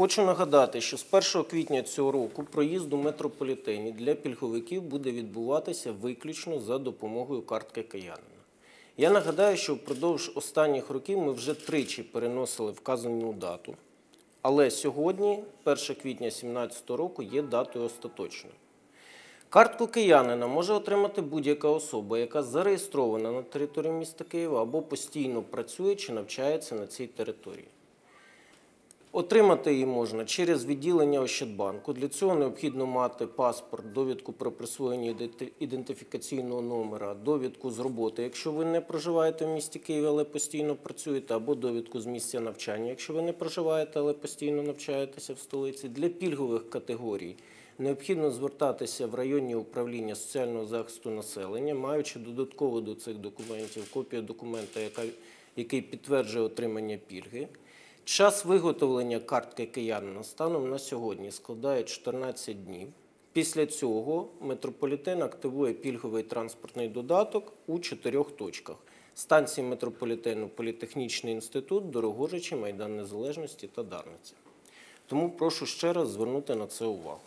Хочу нагадати, що з 1 квітня цього року проїзд у метрополітені для пільговиків буде відбуватися виключно за допомогою картки киянина. Я нагадаю, що впродовж останніх років ми вже тричі переносили вказану дату. Але сьогодні, 1 квітня 2017 року, є датою остаточною. Картку киянина може отримати будь-яка особа, яка зареєстрована на території міста Києва або постійно працює чи навчається на цій території. Отримати її можна через відділення Ощадбанку. Для цього необхідно мати паспорт, довідку про присвоєння іденти- ідентифікаційного номера, довідку з роботи, якщо ви не проживаєте в місті Києві, але постійно працюєте, або довідку з місця навчання, якщо ви не проживаєте, але постійно навчаєтеся в столиці. Для пільгових категорій необхідно звертатися в районні управління соціального захисту населення, маючи додатково до цих документів копію документа, який підтверджує отримання пільги. Час виготовлення картки киянина станом на сьогодні складає 14 днів. Після цього метрополітен активує пільговий транспортний додаток у чотирьох точках: станції метрополітену Політехнічний інститут, Дорогожичі, Майдан Незалежності та Дарниця. Тому прошу ще раз звернути на це увагу.